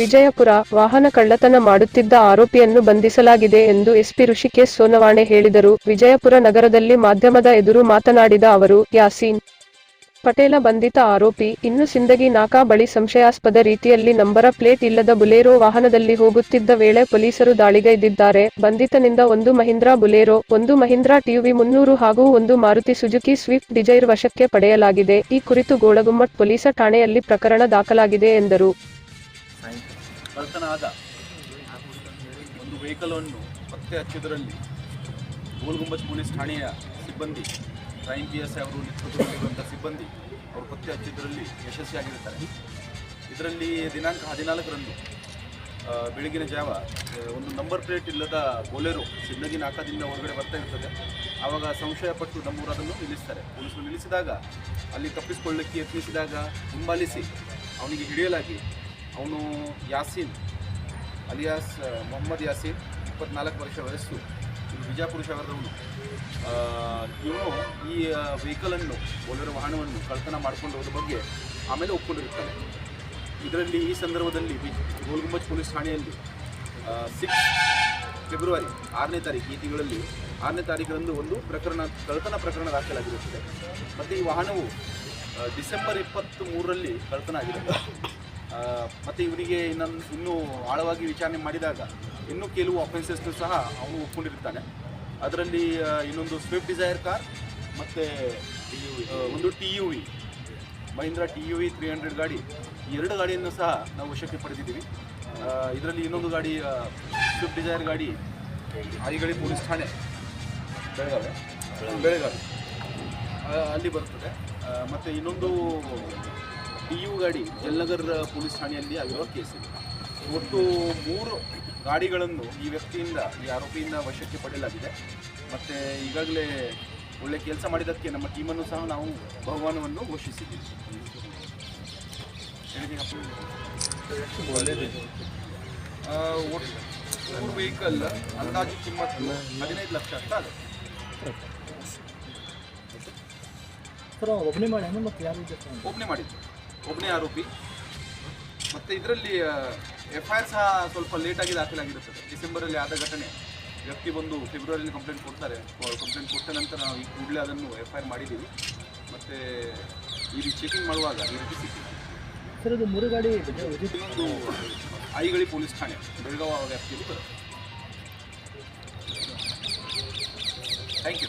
ವಿಜಯಪುರ ವಾಹನ ಕಳ್ಳತನ ಮಾಡುತ್ತಿದ್ದ ಆರೋಪಿಯನ್ನು ಬಂಧಿಸಲಾಗಿದೆ ಎಂದು ಎಸ್ಪಿ ಋಷಿಕೇಶ್ ಸೋನವಾಣೆ ಹೇಳಿದರು. ವಿಜಯಪುರ ನಗರದಲ್ಲಿ ಮಾಧ್ಯಮದ ಎದುರು ಮಾತನಾಡಿದ ಅವರು, ಯಾಸೀನ್ ಪಟೇಲ ಬಂಧಿತ ಆರೋಪಿ ಇನ್ನು ಸಿಂದಗಿ ನಾಕಾ ಬಳಿ ಸಂಶಯಾಸ್ಪದ ರೀತಿಯಲ್ಲಿ ನಂಬರ ಪ್ಲೇಟ್ ಇಲ್ಲದ ಬುಲೇರೋ ವಾಹನದಲ್ಲಿ ಹೋಗುತ್ತಿದ್ದ ವೇಳೆ ಪೊಲೀಸರು ದಾಳಿಗೈದಿದ್ದಾರೆ. ಬಂಧಿತನಿಂದ ಒಂದು ಮಹಿಂದ್ರಾ ಬುಲೇರೋ, ಒಂದು ಮಹಿಂದ್ರಾ ಟಿವಿ ಮುನ್ನೂರು ಹಾಗೂ ಒಂದು ಮಾರುತಿ ಸುಜುಕಿ ಸ್ವಿಫ್ಟ್ ಡಿಜೈರ್ ವಶಕ್ಕೆ ಪಡೆಯಲಾಗಿದೆ. ಈ ಕುರಿತು ಗೋಳಗುಮ್ಮಟ್ ಪೊಲೀಸ ಠಾಣೆಯಲ್ಲಿ ಪ್ರಕರಣ ದಾಖಲಾಗಿದೆ ಎಂದರು. ಕಳ್ತನ ಆದ ಒಂದು ವೆಹಿಕಲನ್ನು ಪತ್ತೆ ಹಚ್ಚಿದ್ರಲ್ಲಿ ಗೋಲ್ಗುಂಬಜ್ ಪೊಲೀಸ್ ಠಾಣೆಯ ಸಿಬ್ಬಂದಿ ಕ್ರೈಮ್ ಪಿ ಎಸ್ ಐ ಅವರು ನೇತೃತ್ವದಲ್ಲಿರುವಂಥ ಸಿಬ್ಬಂದಿ ಅವರು ಪತ್ತೆ ಹಚ್ಚಿದ್ದರಲ್ಲಿ ಯಶಸ್ವಿಯಾಗಿರುತ್ತಾರೆ. ಇದರಲ್ಲಿ ದಿನಾಂಕ ಹದಿನಾಲ್ಕರಂದು ಬೆಳಗಿನ ಜಾವ ಒಂದು ನಂಬರ್ ಪ್ಲೇಟ್ ಇಲ್ಲದ ಬೋಲೆರು ಸಿಂದಗಿ ಆಕದಿಂದ ಹೊರಗಡೆ ಬರ್ತಾ ಇರ್ತದೆ. ಆವಾಗ ಸಂಶಯಪಟ್ಟು ನಮ್ಮೂರು ಅದನ್ನು ನಿಲ್ಲಿಸ್ತಾರೆ. ಪೊಲೀಸರು ನಿಲ್ಲಿಸಿದಾಗ ಅಲ್ಲಿ ತಪ್ಪಿಸಿಕೊಳ್ಳಕ್ಕೆ ಯತ್ನಿಸಿದಾಗ ಹಿಂಬಾಲಿಸಿ ಅವನಿಗೆ ಹಿಡಿಯಲಾಗಿ ಅವನು ಯಾಸೀನ್, ಅಲಿಯಾಸ್ ಮೊಹಮ್ಮದ್ ಯಾಸೀನ್, ಇಪ್ಪತ್ನಾಲ್ಕು ವರ್ಷ ವಯಸ್ಸು. ಬಿಜಾಪುರ ಶಹರದವನು. ಇವನು ಈ ವೆಹಿಕಲನ್ನು ಒಳ್ಳೆಯ ವಾಹನವನ್ನು ಕಳ್ತನ ಹೋದ ಬಗ್ಗೆ ಆಮೇಲೆ ಒಪ್ಪಿಕೊಂಡಿರುತ್ತಾನೆ ಇದರಲ್ಲಿ ಈ ಸಂದರ್ಭದಲ್ಲಿ ಗೋಲ್ಗುಂಬಜ್ ಪೊಲೀಸ್ ಠಾಣೆಯಲ್ಲಿ ಸಿಕ್ಸ್ ಫೆಬ್ರವರಿ ಆರನೇ ತಾರೀಕು ಈ ತಿಂಗಳಲ್ಲಿ ಆರನೇ ತಾರೀಕರಂದು ಒಂದು ಪ್ರಕರಣ, ಕಳ್ತನ ಪ್ರಕರಣ ದಾಖಲಾಗಿರುತ್ತದೆ. ಮತ್ತು ಈ ವಾಹನವು ಡಿಸೆಂಬರ್ ಇಪ್ಪತ್ತ್ ಮೂರರಲ್ಲಿ ಕಳ್ತನ ಆಗಿರುತ್ತೆ ಮತ್ತು ಇವನಿಗೆ ಇನ್ನೊಂದು, ಇನ್ನೂ ಆಳವಾಗಿ ವಿಚಾರಣೆ ಮಾಡಿದಾಗ ಇನ್ನೂ ಕೆಲವು ಅಫೆನ್ಸಸ್ನು ಸಹ ಅವನು ಒಪ್ಕೊಂಡಿರ್ತಾನೆ. ಅದರಲ್ಲಿ ಇನ್ನೊಂದು ಸ್ವಿಫ್ಟ್ ಡಿಸೈರ್ ಕಾರ್ ಮತ್ತು ಒಂದು T U V Mahindra T U V three hundred ಗಾಡಿ. ಈ ಎರಡು ಗಾಡಿಯನ್ನು ಸಹ ನಾವು ವಶಕ್ಕೆ ಪಡೆದಿದ್ದೀವಿ. ಇದರಲ್ಲಿ ಇನ್ನೊಂದು ಗಾಡಿ ಸ್ವಿಫ್ಟ್ ಡಿಸೈರ್ ಗಾಡಿ ಐಗಡಿ ಪೊಲೀಸ್ ಠಾಣೆ, ಬೆಳಗಾವಿ. ಬೆಳಗಾವಿ. ಅಲ್ಲಿ ಬರ್ತದೆ ಮತ್ತು ಇನ್ನೊಂದು ಟಿ ಯು ಗಾಡಿ ಜಲ್ನಗರ್ ಪೊಲೀಸ್ ಠಾಣೆಯಲ್ಲಿ ಆಗಿರುವ ಕೇಸ್ ಇದೆ ಒಟ್ಟು ಮೂರು ಗಾಡಿಗಳನ್ನು ಈ ವ್ಯಕ್ತಿಯಿಂದ ಈ ಆರೋಪಿಯಿಂದ ವಶಕ್ಕೆ ಪಡೆಯಲಾಗಿದೆ. ಮತ್ತು ಈಗಾಗಲೇ ಒಳ್ಳೆ ಕೆಲಸ ಮಾಡಿದ್ದಕ್ಕೆ ನಮ್ಮ ಟೀಮನ್ನು ಸಹ ನಾವು ಬಹುಮಾನವನ್ನು ಘೋಷಿಸಿದ್ದೀವಿ. ಒಟ್ಟು ವೆಹಿಕಲ್ ಅಂದಾಜು ಕಿಮ್ಮತ್ತು ಹದಿನೈದು ಲಕ್ಷ ಅಂತ ಅದು ಒಬ್ಬನೇ ಮಾಡಿ ಒಬ್ಬನೇ ಮಾಡಿದ್ದು. ಒಬ್ಬನೇ ಆರೋಪಿ. ಮತ್ತು ಇದರಲ್ಲಿ ಎಫ್ ಐ ಆರ್ ಸಹ ಸ್ವಲ್ಪ ಲೇಟಾಗಿ ದಾಖಲಾಗಿರುತ್ತದೆ ಡಿಸೆಂಬರಲ್ಲಿ ಆದ ಘಟನೆ. ವ್ಯಕ್ತಿ ಬಂದು ಫೆಬ್ರವರಿಯಲ್ಲಿ ಕಂಪ್ಲೇಂಟ್ ಕೊಡ್ತಾರೆ. ಕಂಪ್ಲೇಂಟ್ ಕೊಟ್ಟ ನಂತರ ನಾವು ಈ ಕೂಡಲೇ ಅದನ್ನು ಎಫ್ ಐ ಆರ್ ಮಾಡಿದ್ದೀವಿ. ಮತ್ತು ಈ ರೀತಿ ಚೆಕಿಂಗ್ ಮಾಡುವಾಗ ಈ ರೀತಿ ಸಿಕ್ಕಿದೆ. ಸರ್ ಇದು ಮುರುಗಾಡಿ ಇನ್ನೊಂದು ಐಗಳಿ ಪೊಲೀಸ್ ಠಾಣೆ ಬೆಳಗಾವಿ ವ್ಯಾಪ್ತಿಯಲ್ಲಿ ಬರುತ್ತೆ. Thank you